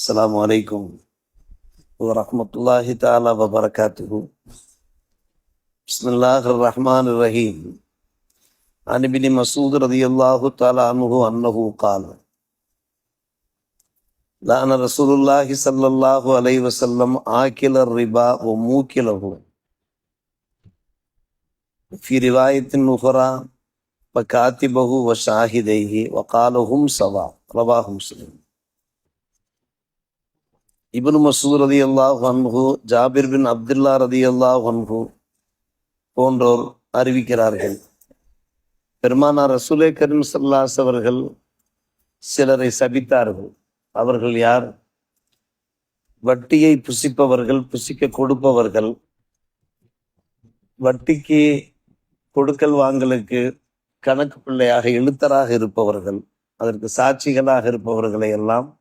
السلام عليكم ورحمة الله تعالى وبركاته. بسم الله الرحمن الرحيم. عن ابن مسعود رضي الله تعالى عنه أنه قال لأن رسول الله صلى الله عليه وسلم آكل الربا وموكله. في رواية أخرى وكاتبه وشاهديه وقال هم سواء رواه مسلم. இப்னு மசூத் ரதி அல்லாஹ் ஹன்ஹு ஜாபிர் பின் அப்துல்லா ரதி அல்லாஹ் ஹன்ஹு போன்றோர் அறிவிக்கிறார்கள். பெருமானார் ரசூலே கரீம் சல்லாஸ் அவர்கள் சிலரை சபித்தார்கள். அவர்கள் யார்? வட்டியை புசிப்பவர்கள் புசிக்க கொடுப்பவர்கள். வட்டிக்கு கொடுக்கல் வாங்கலுக்கு கணக்கு பிள்ளையாக எழுத்தராக இருப்பவர்கள். அதற்கு சாட்சிகளாக இருப்பவர்களை எல்லாம்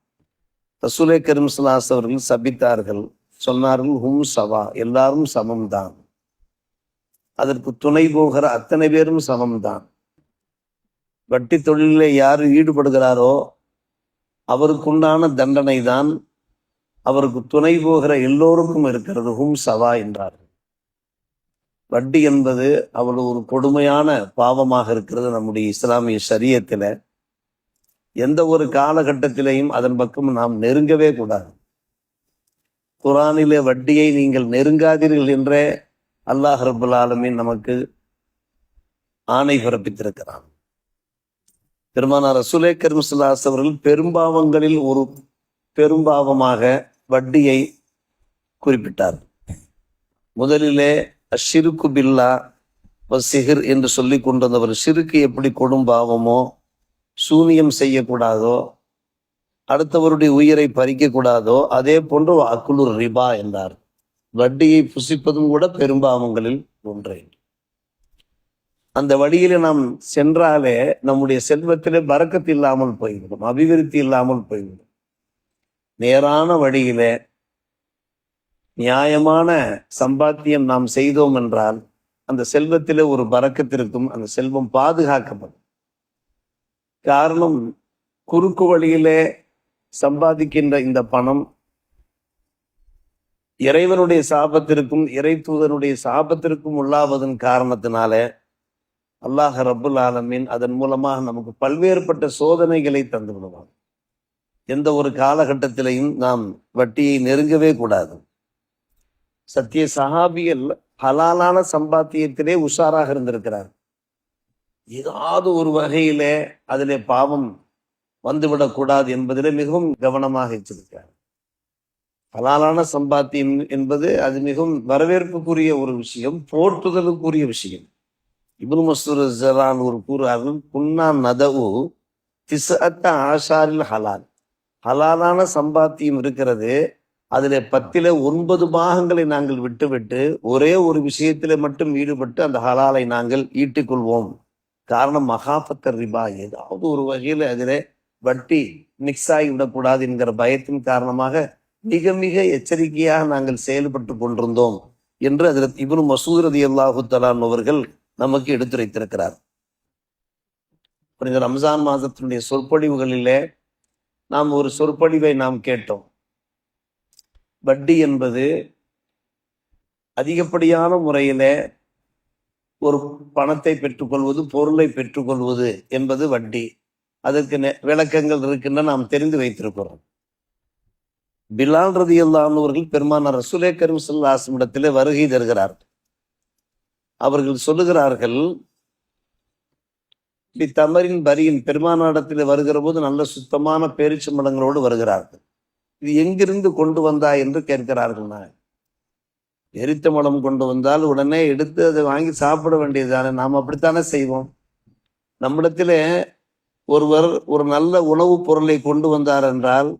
ரசூலே கரும் சலாஸ் அவர்கள் சபித்தார்கள். சொன்னார்கள் ஹும் சவா எல்லாரும் சமம்தான். அதற்கு துணை போகிற அத்தனை பேரும் சமம்தான். வட்டி தொழிலில் யார் ஈடுபடுகிறாரோ அவருக்குண்டான தண்டனை தான் அவருக்கு துணை போகிற எல்லோருக்கும் இருக்கிறது. ஹும் சவா என்றார்கள். வட்டி என்பது அவ்வளவு ஒரு கொடுமையான பாவமாக இருக்கிறது நம்முடைய இஸ்லாமிய சரியத்தில் எந்த ஒரு காலகட்டத்திலையும் அதன் பக்கம் நாம் நெருங்கவே கூடாது. குரானிலே வட்டியை நீங்கள் நெருங்காதீர்கள் என்றே அல்லாஹ் ரபுல் ஆலமீன் நமக்கு ஆணை பிறப்பித்திருக்கிறான். பெருமானார் ரசூலே கரிம்சுல்லாஸ் அவர்கள் பெரும்பாவங்களில் ஒரு பெரும்பாவமாக வட்டியை குறிப்பிட்டார். முதலிலே அஷிருக்கு பில்லா சிஹிர் என்று சொல்லி கொண்டு வந்தவர் சிறுக்கு எப்படி கொடும்பாவமோ சூனியம் செய்யக்கூடாதோ அடுத்தவருடைய உயிரை பறிக்க கூடாதோ அதே போன்று அக்குலூர் ரிபா என்றார். வட்டியை புசிப்பதும் கூட பெரும்பாவங்களில் ஒன்றே. அந்த வழியில நாம் சென்றாலே நம்முடைய செல்வத்திலே பறக்கத்து இல்லாமல் போய்விடும் அபிவிருத்தி இல்லாமல் போய்விடும். நேரான வழியிலே நியாயமான சம்பாத்தியம் நாம் செய்தோம் என்றால் அந்த செல்வத்திலே ஒரு பறக்கத்திற்கும் அந்த செல்வம் பாதுகாக்கப்படும். காரணம் குறுக்கு வழியிலே சம்பாதிக்கின்ற இந்த பணம். இறைவனுடைய சாபத்திற்கும் இறை தூதனுடைய சாபத்திற்கும் உள்ளாவதன் காரணத்தினால அல்லாஹ் ரபுல் ஆலமீன் அதன் மூலமாக நமக்கு பல்வேறுபட்ட சோதனைகளை தந்து விடுவான். எந்த ஒரு காலகட்டத்திலையும் நாம் வட்டியை நெருங்கவே கூடாது. சத்திய சஹாபியல் ஹலாலான சம்பாத்தியத்திலே உஷாராக இருந்திருக்கிறார் ஏதாவது ஒரு வகையிலே அதிலே பாவம் வந்துவிடக்கூடாது என்பதில் மிகவும் கவனமாக வச்சிருக்கார் ஹலாலான சம்பாத்தியம் என்பது அது மிகவும் வரவேற்புக்குரிய ஒரு விஷயம் போற்றுதலுக்குரிய விஷயம். இபுல் மசூர் ஜலான் ஒரு கூறார்கள் குன்னா நதவு திசத்த ஆஷாரில் ஹலால். ஹலாலான சம்பாத்தியம் இருக்கிறது அதில் பத்தில ஒன்பது பாகங்களை நாங்கள் விட்டுவிட்டு ஒரே ஒரு விஷயத்தில் மட்டும் ஈடுபட்டு அந்த ஹலாலை நாங்கள் ஈட்டிக்கொள்வோம் காரணம் மகாபத்தர் ரிபா ஏதாவது ஒரு வகையில் அதில் வட்டி மிக்ஸ் ஆகி விடக்கூடாது என்கிற பயத்தின் காரணமாக மிக மிக எச்சரிக்கையாக நாங்கள் செயல்பட்டு கொண்டிருந்தோம் என்று அதில் இவனு மசூரதி அல்லாஹு தலான் அவர்கள் நமக்கு எடுத்துரைத்திருக்கிறார். இந்த ரம்ஜான் மாதத்தினுடைய சொற்பொழிவுகளிலே நாம் ஒரு சொற்பொழிவை நாம் கேட்டோம். வட்டி என்பது அதிகப்படியான முறையிலே ஒரு பணத்தை பெற்றுக்கொள்வது பொருளை பெற்றுக்கொள்வது என்பது வட்டி. அதற்கு விளக்கங்கள் இருக்கின்ற நாம் தெரிந்து வைத்திருக்கிறோம். பிலால் ரதி அல்லானவர்கள் பெருமானார் ரசுலே கரும் சொல்லாசம் இடத்திலே வருகை தருகிறார். அவர்கள் சொல்லுகிறார்கள் தமரின் பரியின் பெருமானாடத்தில் வருகிற போது நல்ல சுத்தமான பேரிச்சம்பளங்களோடு வருகிறார்கள். இது எங்கிருந்து கொண்டு வந்தா என்று கேட்கிறார்கள் நான் எரித்த மலம் கொண்டு வந்தால் உடனே எடுத்து அதை வாங்கி சாப்பிட வேண்டியதுதானே? நாம் அப்படித்தானே செய்வோம்? நம்மிடத்தில் ஒருவர் ஒரு நல்ல உணவுப் பொருளை கொண்டு வந்தார் என்றால்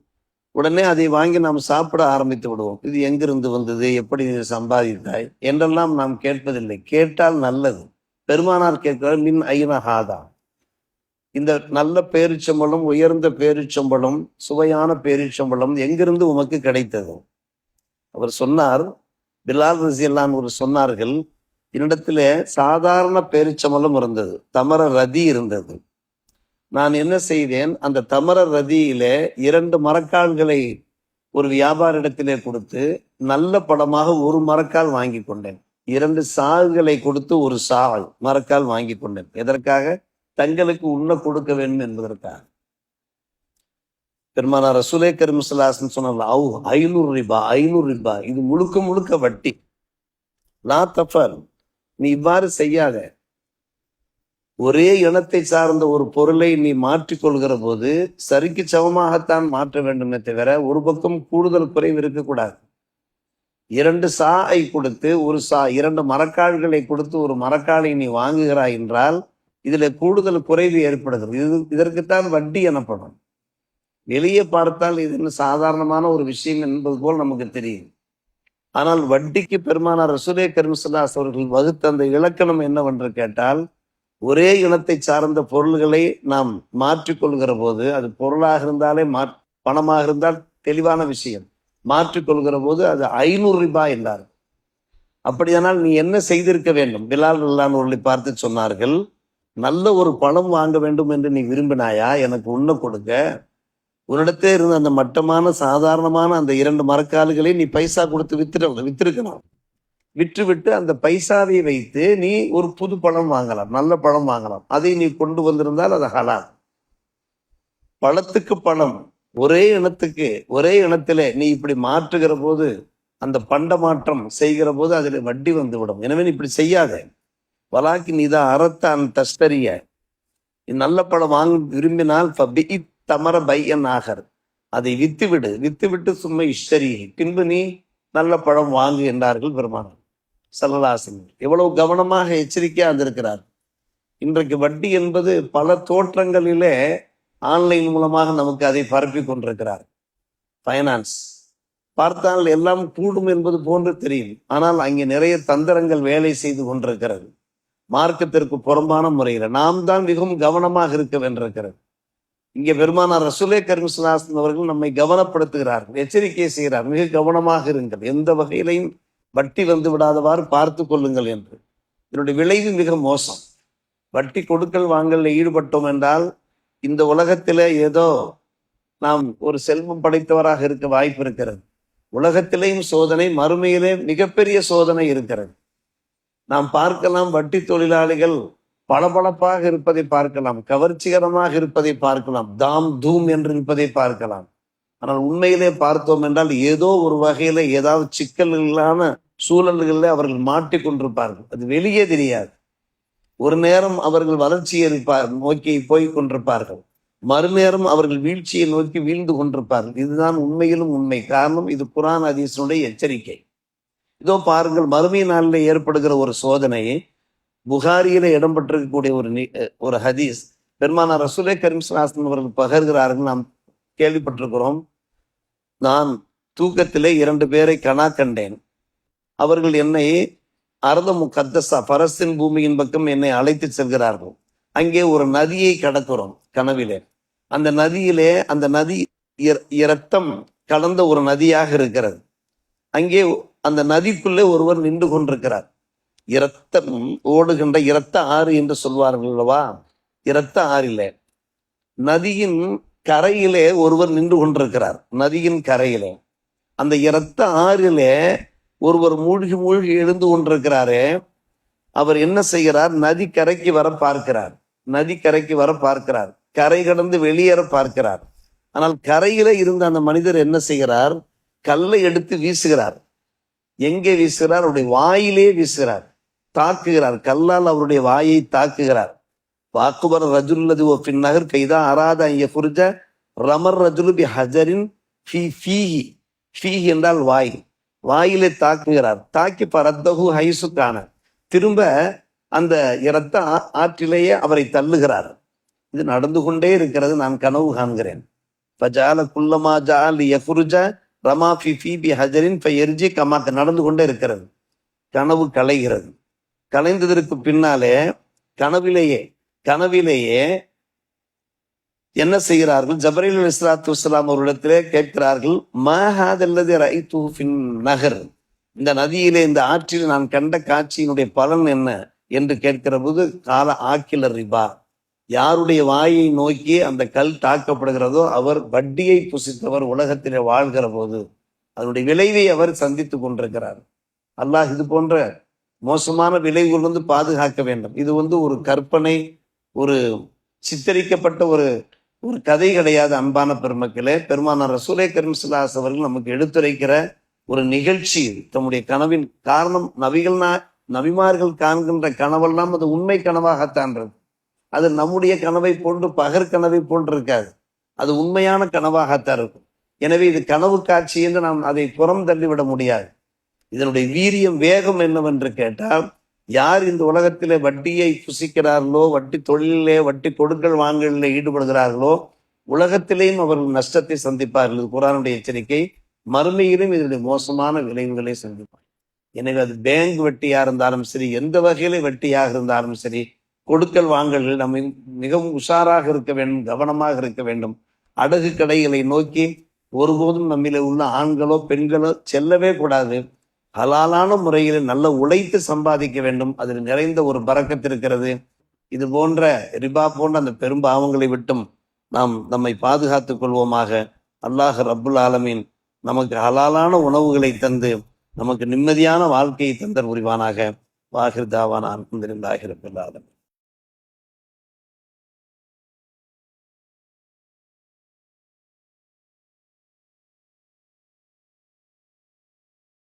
உடனே அதை வாங்கி நாம் சாப்பிட ஆரம்பித்து விடுவோம். இது எங்கிருந்து வந்தது? எப்படி நீ சம்பாதித்தாய்? என்றெல்லாம் நாம் கேட்பதில்லை. கேட்டால் நல்லது. பெருமானார் கேட்கிறார் மின் ஐநஹாதா இந்த நல்ல பேரிச்சம்பளம் உயர்ந்த பேரிச்சம்பளம் சுவையான பேரிச்சம்பளம் எங்கிருந்து உமக்கு கிடைத்தது? அவர் சொன்னார் பிலால் ரசியல்லான் ஒரு சொன்னார்கள் என்னிடத்துல சாதாரண பேரிச்சம்பளம் இருந்தது தமர ரதி இருந்தது. நான் என்ன செய்தேன் அந்த தமர ரதியிலே இரண்டு மரக்கால்களை ஒரு வியாபார இடத்திலே கொடுத்து நல்ல படமாக ஒரு மரக்கால் வாங்கி கொண்டேன். இரண்டு சாகுகளை கொடுத்து ஒரு சால் மரக்கால் வாங்கி கொண்டேன். எதற்காக? தங்களுக்கு உண்ண கொடுக்க வேண்டும் என்பதற்காக. பெருமானார் ரசூலே கருமிசலாசன் சொன்னார் அவு ஐநூறு ரிபா ஐநூறு ரிபா இது முழுக்க முழுக்க வட்டி. லா தஃபர் நீ இவ்வாறு செய்யாத. ஒரே இனத்தை சார்ந்த ஒரு பொருளை நீ மாற்றிக்கொள்கிற போது சரிக்கு சமமாகத்தான் மாற்ற வேண்டுமே தவிர ஒரு பக்கம் கூடுதல் குறைவு இருக்கக்கூடாது. இரண்டு சாயை கொடுத்து ஒரு சா இரண்டு மரக்கால்களை கொடுத்து ஒரு மரக்காலை நீ வாங்குகிறாய் என்றால் இதுல கூடுதல் குறைவு ஏற்படுகிறது. இது இதற்குத்தான் வட்டி எனப்படும். வெளியே பார்த்தால் இது என்ன சாதாரணமான ஒரு விஷயம் என்பது போல் நமக்கு தெரியும். ஆனால் வட்டிக்கு பெருமானார் ரசூலே கரிமசல்லாஸ் அவர்கள் வகுத்த அந்த இலக்கணம் என்னவென்று கேட்டால் ஒரே இனத்தை சார்ந்த பொருள்களை நாம் மாற்றிக்கொள்கிற போது அது பொருளாக இருந்தாலே மா பணமாக இருந்தால் தெளிவான விஷயம். மாற்றிக்கொள்கிற போது அது ஐநூறு ரூபாய் என்றார். அப்படியானால் நீ என்ன செய்திருக்க வேண்டும்? பிலால் அல்லானவர்களை பார்த்து சொன்னார்கள் நல்ல ஒரு பணம் வாங்க வேண்டும் என்று நீ விரும்பினாயா? எனக்கு உண்ண கொடுக்க உன்னிடத்தே இருந்த அந்த மட்டமான சாதாரணமான அந்த இரண்டு மரக்கால்களை நீ பைசா கொடுத்து வித்துட்டு வித்திருக்கணும். விற்று விட்டு அந்த பைசாவை வைத்து நீ ஒரு புது பழம் வாங்கலாம் நல்ல பழம் வாங்கலாம். அதை நீ கொண்டு வந்திருந்தால் அது ஹலால். பழத்துக்கு பணம் ஒரே இனத்துக்கு ஒரே இனத்திலே நீ இப்படி மாற்றுகிற போது அந்த பண்ட மாற்றம் செய்கிற போது அதில் வட்டி வந்து விடும் எனவே நீ இப்படி செய்யாத. வலாக்கி நீ தான் அறத்த அந்த தஸ்தரிய. நீ நல்ல பழம் வாங்க விரும்பினால் தமர பையன் ஆகர். அதை வித்துவிடு. வித்துவிட்டு வித்து விட்டு சும்மா இஷ்டரி. பின்பு நீ நல்ல பழம் வாங்கு என்றார்கள் பெருமானார். சல்லலாசன் எவ்வளவு கவனமாக எச்சரிக்கையா இருந்திருக்கிறார். இன்றைக்கு வட்டி என்பது பல தோற்றங்களிலே ஆன்லைன் மூலமாக நமக்கு அதை பரப்பி கொண்டிருக்கிறார். ஃபைனான்ஸ் பார்த்தால் எல்லாம் கூடும் என்பது போன்று தெரியும். ஆனால் அங்கே நிறைய தந்திரங்கள் வேலை செய்து கொண்டிருக்கிறது. மார்க்கத்திற்கு புறம்பான முறையில். நாம் தான் மிகவும் கவனமாக இருக்க வேண்டியிருக்கிறது. இங்கே பெருமானார் ரசுலே கரிமுசலாசன் அவர்கள் நம்மை கவனப்படுத்துகிறார்கள் எச்சரிக்கை செய்கிறார் மிக கவனமாக இருங்கள். எந்த வகையிலையும் வட்டி வந்து விடாதவாறு பார்த்து கொள்ளுங்கள் என்று. இதனுடைய விளைவு மிக மோசம். வட்டி கொடுக்கல் வாங்கலில் ஈடுபட்டோம் என்றால் இந்த உலகத்தில் ஏதோ நாம் ஒரு செல்வம் படைத்தவராக இருக்க வாய்ப்பு இருக்கிறது. உலகத்திலேயும் சோதனை மறுமையிலே மிகப்பெரிய சோதனை இருக்கிறது. நாம் பார்க்கலாம் வட்டி தொழிலாளிகள் பளபளப்பாக இருப்பதை பார்க்கலாம் கவர்ச்சிகரமாக இருப்பதை பார்க்கலாம் தாம் தூம் என்று இருப்பதை பார்க்கலாம். ஆனால் உண்மையிலே பார்த்தோம் என்றால் ஏதோ ஒரு வகையில ஏதாவது சிக்கல்களான சூழல்களில் அவர்கள் மாட்டிக்கொண்டிருப்பார்கள் அது வெளியே தெரியாது. ஒரு நேரம் அவர்கள் வளர்ச்சியை நோக்கி போய் கொண்டிருப்பார்கள். மறுநேரம் அவர்கள் வீழ்ச்சியை நோக்கி வீழ்ந்து கொண்டிருப்பார்கள். இதுதான் உண்மையிலும் உண்மை. காரணம் இது குரான் அதீசனுடைய எச்சரிக்கை. இதோ பாருங்கள் மறுமை நாளில் ஏற்படுகிற ஒரு சோதனையை புகாரியில இடம்பெற்றிருக்கக்கூடிய ஒரு நி- ஒரு ஹதீஸ் பெருமானார் ரசூலே கரீம் ஸல்லல்லாஹு அவர்கள் பகர்கிறார்கள் நாம் கேள்விப்பட்டிருக்கிறோம். நான் தூக்கத்திலே இரண்டு பேரை கணா கண்டேன். அவர்கள் என்னை அரத முகத்தசா பரஸ்தின் பூமியின் பக்கம் என்னை அழைத்து செல்கிறார்கள். அங்கே ஒரு நதியை கடக்கிறோம் கனவிலே. அந்த நதியிலே அந்த நதி இர- இரத்தம் கலந்த ஒரு நதியாக இருக்கிறது. அங்கே அந்த நதிக்குள்ளே ஒருவர் நின்று கொண்டிருக்கிறார். இரத்தம் ஓடுகின்ற இரத்த ஆறு என்று சொல்வார்கள் அல்லவா? இரத்த ஆறிலே. நதியின் கரையிலே ஒருவர் நின்று கொண்டிருக்கிறார். நதியின் கரையிலே. அந்த இரத்த ஆறிலே ஒருவர் மூழ்கி மூழ்கி எழுந்து கொண்டிருக்கிறாரே. அவர் என்ன செய்கிறார்? நதி கரைக்கு வர பார்க்கிறார். நதி கரைக்கு வர பார்க்கிறார். கரை கடந்து வெளியேற பார்க்கிறார். ஆனால் கரையில இருந்த அந்த மனிதர் என்ன செய்கிறார்? கல்லை எடுத்து வீசுகிறார். எங்கே வீசுகிறார்? அவருடைய வாயிலே வீசுகிறார். தாக்குகிறார். கல்லால் அவருடைய வாயை தாக்குகிறார். வாக்குபர் ரஜுல்லது ஓ பின்னகர் கைதா அராத இங்க புரிஜ ரமர் ரஜுலு பி ஹஜரின் ஃபி ஃபீஹி. ஃபீஹி என்றால் வாய். வாயிலே தாக்குகிறார். தாக்கி பரத்தகு ஹைசுக்கான திரும்ப அந்த இரத்த ஆ- ஆற்றிலேயே அவரை தள்ளுகிறார். இது நடந்து கொண்டே இருக்கிறது. நான் கனவு காண்கிறேன். ஃபஜால குல்லமா ஜால் யஃபுருஜா ரமா ஃபி ஃபி பி ஹஜரின் ஃபயர்ஜி கமாக்க நடந்து கொண்டே இருக்கிறது. கனவு கலைகிறது. கலைந்ததற்கு பின்னாலே கனவிலேயே கனவிலேயே என்ன செய்கிறார்கள்? ஜபரீல் இஸ்லாத்து இஸ்லாம் அவர்களிடத்திலே கேட்கிறார்கள் மஹாதல்லது ரைத்துஃபின் நகர் இந்த நதியிலே இந்த ஆற்றில் நான் கண்ட காட்சியினுடைய பலன் என்ன என்று கேட்கிற போது கால ஆக்கில ரிபா. யாருடைய வாயை நோக்கி அந்த கல் தாக்கப்படுகிறதோ அவர் வட்டியை புசித்தவர் உலகத்திலே வாழ்கிற போது அதனுடைய விளைவை அவர் சந்தித்துக் கொண்டிருக்கிறார். அல்லாஹ் இது போன்ற மோசமான விளைவுகளிலிருந்து பாதுகாக்க வேண்டும். இது வந்து ஒரு கற்பனை ஒரு சித்தரிக்கப்பட்ட ஒரு ஒரு கதை கிடையாது அன்பான பெருமக்களே பெருமானார் ரசூலை கரீம்சுல்லாஸ் அவர்கள் நமக்கு எடுத்துரைக்கிற ஒரு நிகழ்ச்சி. தம்முடைய கனவின் காரணம் நபிகள் நவிமார்கள் நபிமார்கள் காண்கின்ற கனவெல்லாம் அது உண்மை கனவாகத்தான்றது அது நம்முடைய கனவை போன்று பகற்கனவை போன்று இருக்காது. அது உண்மையான கனவாகத்தான் இருக்கும். எனவே இது கனவு காட்சி என்று நாம் அதை புறம் தள்ளிவிட முடியாது. இதனுடைய வீரியம் வேகம் என்னவென்று கேட்டால் யார் இந்த உலகத்திலே வட்டியை புசிக்கிறார்களோ வட்டி தொழிலே வட்டி கொடுக்கல் வாங்கலில் ஈடுபடுகிறார்களோ உலகத்திலேயும் அவர்கள் நஷ்டத்தை சந்திப்பார்கள். குரானுடைய எச்சரிக்கை. மறுமையிலும் இதனுடைய மோசமான விளைவுகளை சந்திப்பார் எனவே அது பேங்க் வட்டியாக இருந்தாலும் சரி எந்த வகையில வட்டியாக இருந்தாலும் சரி கொடுக்கல் வாங்கல்கள் நம்ம மிகவும் உஷாராக இருக்க வேண்டும் கவனமாக இருக்க வேண்டும். அடகு கடைகளை நோக்கி ஒருபோதும் நம்மில உள்ள ஆண்களோ பெண்களோ செல்லவே கூடாது. ஹலாலான முறையில் நல்ல உழைத்து சம்பாதிக்க வேண்டும். அதில் நிறைந்த ஒரு பறக்கத்து இருக்கிறது. இது போன்ற ரிபா போன்ற அந்த பெரும் பாவங்களை விட்டும் நாம் நம்மை பாதுகாத்துக் கொள்வோமாக. அல்லாஹ் ரப்புல் ஆலமீன் நமக்கு ஹலாலான உணவுகளை தந்து நமக்கு நிம்மதியான வாழ்க்கையை தந்தர் புரிவானாக. வாகிர் தாவான அல்ஹம்துலில்லாஹி ரப்பில்